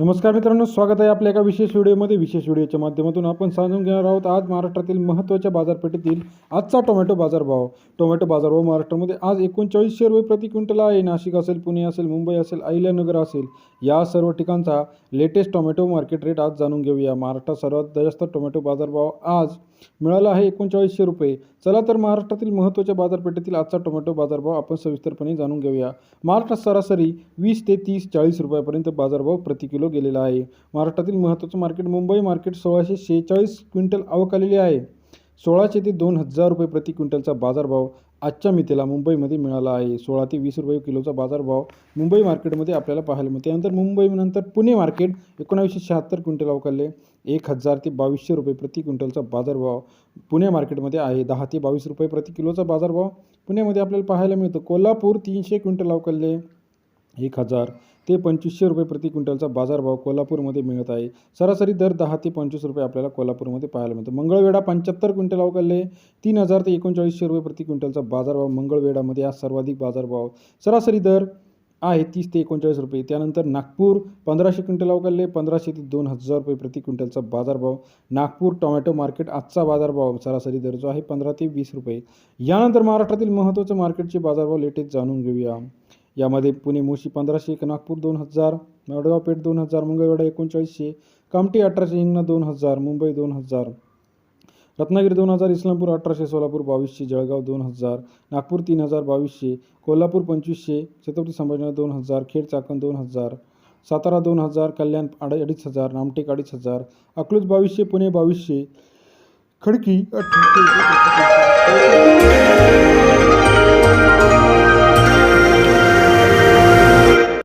नमस्कार मित्रांनो स्वागत आहे आपल्या एका विशेष व्हिडिओमध्ये. विशेष व्हिडिओच्या माध्यमातून आपण समजून घेणार आहोत आज महाराष्ट्रातील महत्त्वाच्या बाजारपेठेतील आजचा टोमॅटो बाजारभाव. टोमॅटो बाजारभाव महाराष्ट्रामध्ये आज एकोणचाळीसशे रुपये प्रति क्विंटल आहे. नाशिक असेल पुणे असेल मुंबई असेल अहिल्यानगर असेल या सर्व ठिकाणचा लेटेस्ट टोमॅटो मार्केट रेट आज जाणून घेऊया. महाराष्ट्रात सर्वात जास्त टोमॅटो बाजारभाव आज मिळाला आहे एकोणचाळीसशे रुपये. चला तर महाराष्ट्रातील महत्त्वाच्या बाजारपेठेतील आजचा टोमॅटो बाजारभाव आपण सविस्तरपणे जाणून घेऊया. महाराष्ट्रात सरासरी वीस ते तीस चाळीस रुपयापर्यंत बाजारभाव प्रति किलो गेलेला आहे. महाराष्ट्रातील महत्त्वाचं मार्केट मुंबई मार्केट सोळाशे शेहेचाळीस क्विंटल आवक आलेली आहे. सोळाशे ते दोन हजार रुपये प्रति क्विंटलचा बाजारभाव आजच्या मितीला मुंबईमध्ये मिळाला आहे. सोळा ते वीस रुपये किलोचा बाजारभाव मुंबई मार्केटमध्ये आपल्याला पाहायला मिळते. त्यानंतर मुंबईनंतर पुणे मार्केट एकोणावीसशे शहात्तर क्विंटल अवकाले एक हजार ते बावीसशे रुपये प्रति क्विंटलचा बाजारभाव पुणे मार्केटमध्ये आहे. दहा ते बावीस रुपये प्रति किलोचा बाजारभाव पुण्यामध्ये आपल्याला पाहायला मिळतो. कोल्हापूर तीनशे क्विंटल अवकाले एक हजार ते पंचवीसशे रुपये प्रति क्विंटलचा बाजारभाव कोल्हापूरमध्ये मिळत आहे. सरासरी दर दहा ते पंचवीस रुपये आपल्याला कोल्हापूरमध्ये पाहायला मिळतो. मंगळवेढा पंच्याहत्तर क्विंटल अवकाले तीन हजार ते एकोणचाळीसशे रुपये प्रति क्विंटलचा बाजारभाव मंगळवेढामध्ये आज सर्वाधिक बाजारभाव. सरासरी दर आहे तीस ते एकोणचाळीस रुपये. त्यानंतर नागपूर पंधराशे क्विंटल अवकाले पंधराशे ते दोन हजार रुपये प्रति क्विंटलचा बाजारभाव. नागपूर टोमॅटो मार्केट आजचा बाजारभाव सरासरी दर जो आहे पंधरा ते वीस रुपये. यानंतर महाराष्ट्रातील महत्त्वाचं मार्केटचे बाजारभाव लेटेस्ट जाणून घेऊया. यामध्ये पुणे मोशी पंधराशे नागपूर दोन हजार मडगाव पेठ दोन हजार मंगळवेढा एकोणचाळीसशे कामठी अठराशे हिंगणा दोन हजार मुंबई दोन हजार रत्नागिरी दोन हजार इस्लामपूर अठराशे सोलापूर बावीसशे जळगाव दोन हजार नागपूर तीन हजार बावीसशे कोल्हापूर पंचवीसशे छत्रपती संभाजीनगर दोन हजार खेड चाकण दोन हजार सातारा दोन हजार कल्याण अड अडीच हजार नामटेक अडीच हजार अकलूज बावीसशे पुणे बावीसशे खडकी अठराशे